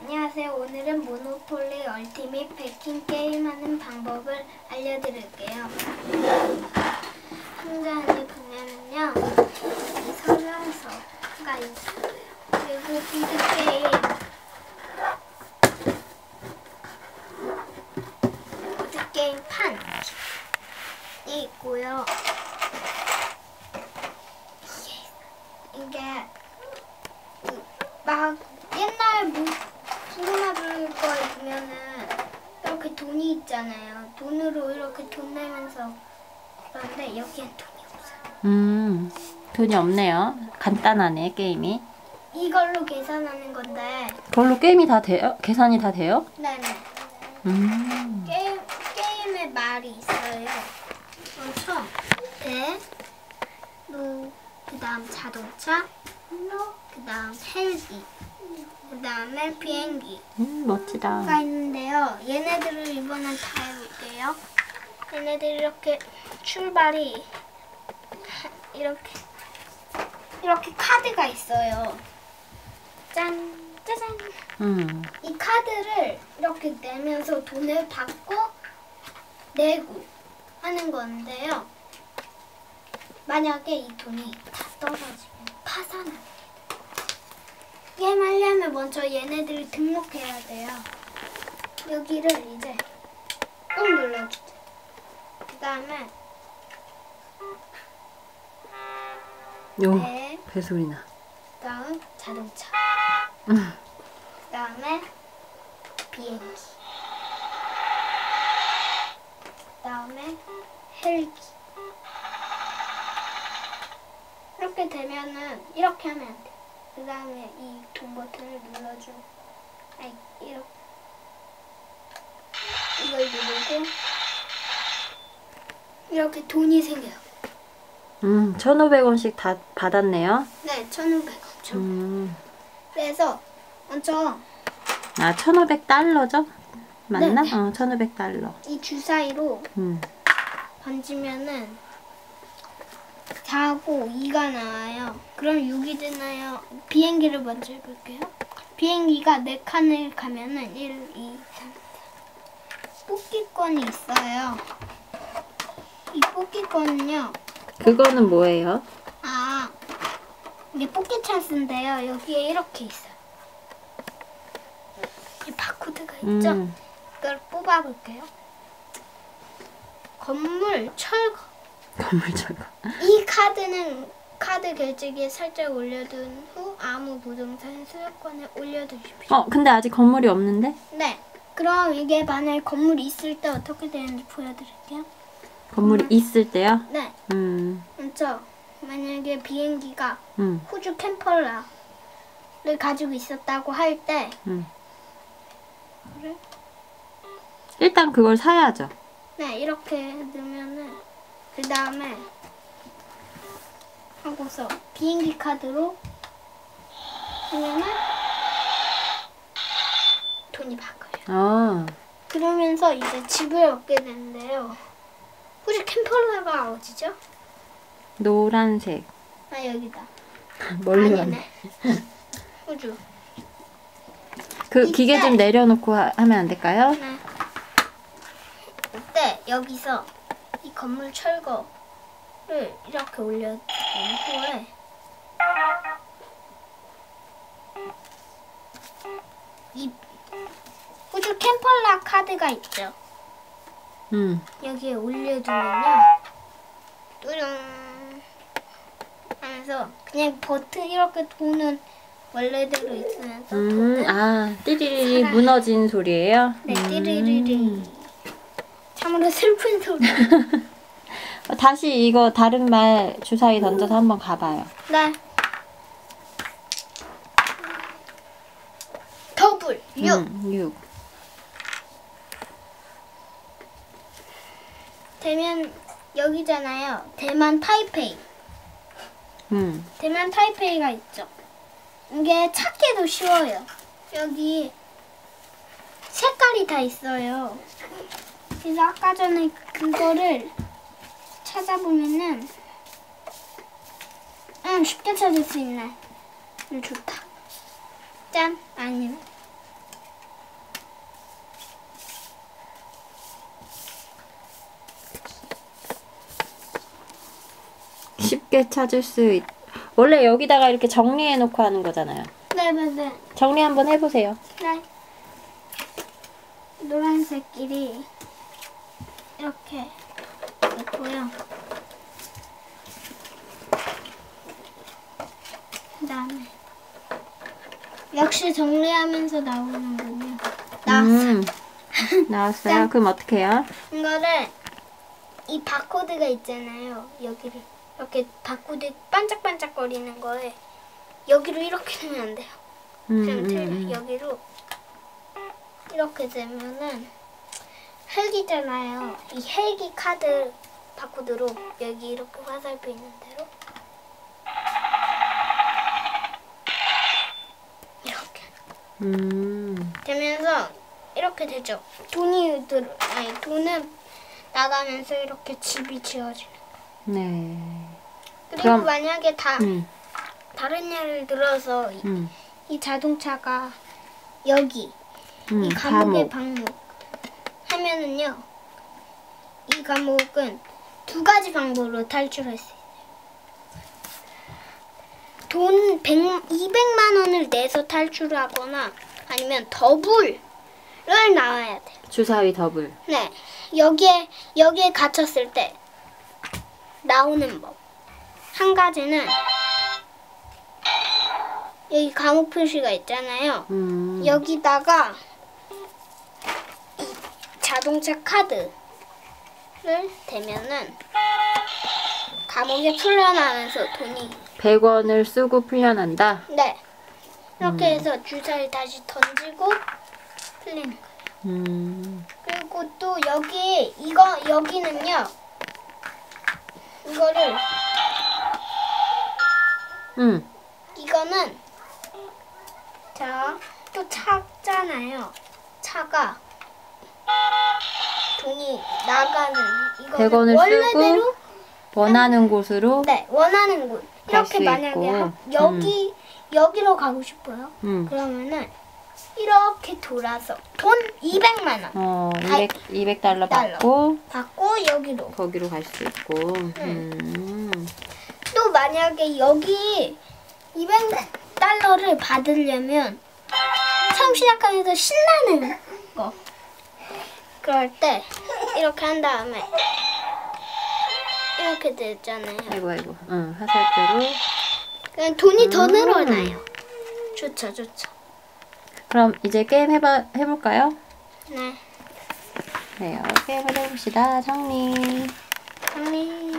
안녕하세요. 오늘은 모노폴리 얼티밋 베킹 게임하는 방법을 알려드릴게요. 상자 안에 보면은요, 이 설명서가 있어요. 그리고 비드 게임, 비드 게임 판이 있고요. 이게 그 막 옛날 뭐 궁금해볼 거 있으면은 이렇게 돈이 있잖아요. 돈으로 이렇게 돈 내면서 그런데 여기엔 돈이 없어요. 음, 돈이 없네요. 간단하네, 게임이. 이걸로 계산하는 건데, 그걸로 게임이 다 돼요? 계산이 다 돼요? 네네. 음. 게임 게임에 말이 있어요. 그래서 배, 로, 그다음 자동차, 로, 그다음 헬기, 그 다음에 비행기. 음, 멋지다. 가 있는데요. 얘네들을 이번엔 다 해볼게요. 얘네들 이렇게 출발이 이렇게 이렇게 카드가 있어요. 짠, 짜잔. 음. 이 카드를 이렇게 내면서 돈을 받고 내고 하는 건데요. 만약에 이 돈이 다 떨어지면 파산합니다. 게임 하려면 먼저 얘네들을 등록해야 돼요. 여기를 이제 꾹 눌러주죠. 그 다음에 요, 배, 배소리 나. 그 다음 자동차, 음. 그 다음에 비행기, 그 다음에 헬기. 이렇게 되면은 이렇게 하면 안 돼. 그 다음에 이돈 버튼을 눌러줘. 아이 이렇게 이걸 누르고 이렇게 돈이 생겨요. 음, 1,500원씩 다 받았네요. 네, 1,500원. 저. 음. 그래서 먼저 아, 1,500달러죠? 맞나? 네, 네. 어, 1,500달러. 이 주사위로 음. 던지면은 4하고 2가 나와요. 그럼 6이 되나요? 비행기를 먼저 해볼게요. 비행기가 4칸을 가면은 1, 2, 3, 4. 뽑기권이 있어요. 이 뽑기권은요. 그거는 뭐예요? 아, 이게 뽑기 찬스인데요. 여기에 이렇게 있어요. 이 바코드가 있죠? 음. 이걸 뽑아볼게요. 건물 철거. 건물 철거. 이 카드는 카드 결제기에 살짝 올려둔 후 아무 부동산 소유권에 올려두십시오. 어, 근데 아직 건물이 없는데? 네. 그럼 이게 만약 건물이 있을 때 어떻게 되는지 보여드릴게요. 건물이 있을 때요? 네. 음. 먼저 만약에 비행기가 음. 호주 캠펄라를 가지고 있었다고 할 때, 음. 그래? 일단 그걸 사야죠. 네 이렇게 넣으면은 그 다음에 하고서 비행기 카드로 하면은 돈이 바꿔요. 어. 그러면서 이제 집을 얻게 되는데요. 혹시 캠펄라가 어디죠? 노란색. 아 여기다. 멀리. 왔네. 호주. 그 기계 좀 이때- 내려놓고 하, 하면 안 될까요? 네. 이때 여기서 이 건물 철거를 이렇게 올려둔 후에 이 호주 캠펄라 카드가 있죠. 음. 여기에 올려두면요. 뚜룡 하면서 그냥 버튼 이렇게 도는 원래대로 있으면서 음. 아, 띠리리리. 무너진 소리예요? 네, 음. 띠리리리. 참으로 슬픈 소리. 어, 다시 이거 다른 말 주사위 던져서 한번 가봐요. 네. 더블 6. 음, 6. 대면 여기잖아요. 대만 타이페이. 음. 대만 타이페이가 있죠. 이게 찾기도 쉬워요. 여기 색깔이 다 있어요. 그래서 아까 전에 그거를 찾아보면은 음 쉽게 찾을 수 있네. 음 좋다. 짠 아니요. 쉽게 찾을 수 있... 원래 여기다가 이렇게 정리해놓고 하는 거잖아요. 네네네. 정리 한번 해보세요. 네. 노란색끼리 이렇게 있고요. 그다음에 역시 정리하면서 나오는군요. 나왔어요. 음, 나왔어요. 그럼 어떻게 해요? 이거를 이 바코드가 있잖아요. 여기를 이렇게 바코드 반짝반짝거리는 거에 여기로 이렇게 되면 안 돼요. 음, 그냥 음, 틀려. 음. 여기로 이렇게 되면은 헬기잖아요. 이 헬기 카드 바코드로 여기 이렇게 화살표 있는 대로 이렇게 음, 되면서 이렇게 되죠. 돈이 들 아니 돈은 나가면서 이렇게 집이 지어지는. 네. 그리고 그럼- 만약에 다 음, 다른 예를 들어서 이, 음, 이 자동차가 여기 음, 이 감옥의 감옥. 방목 하면은요 이 감옥은 두 가지 방법으로 탈출할 수 있어요. 돈 100, 200만 원을 내서 탈출하거나 아니면 더블을 나와야 돼요. 주사위 더블. 네. 여기에 여기에 갇혔을 때 나오는 법. 한 가지는 여기 감옥 표시가 있잖아요. 음, 여기다가 이 자동차 카드를 대면은 감옥에 풀려나면서 돈이 100원을 쓰고 풀려난다. 네 이렇게 해서 주사를 다시 던지고 풀리는 거예요. 음, 그리고 또 여기 이거 여기는요 이거를 음, 이거는 자 또 차잖아요. 차가 돈이 나가는 이거는 100원을 원래대로 쓰고 원하는 곳으로. 네 원하는 곳갈 이렇게 수 만약에 있고. 하- 여기 여기로 가고 싶어요. 음, 그러면은 이렇게 돌아서 돈 200만 원 어, 아이, 200, 200 달러 달러. 받고 받고 여기로 거기로 갈 수 있고. 음, 또 만약에 여기 200 달러를 받으려면 처음 시작하면서 신나는 거 그럴 때 이렇게 한 다음에 이렇게 됐잖아요. 아이고, 아이고. 응, 화살표로. 그냥 돈이 더 음. 늘어나요. 좋죠, 좋죠. 그럼 이제 게임 해봐, 해볼까요? 네. 네요. 게임을 해봅시다. 정리. 정리.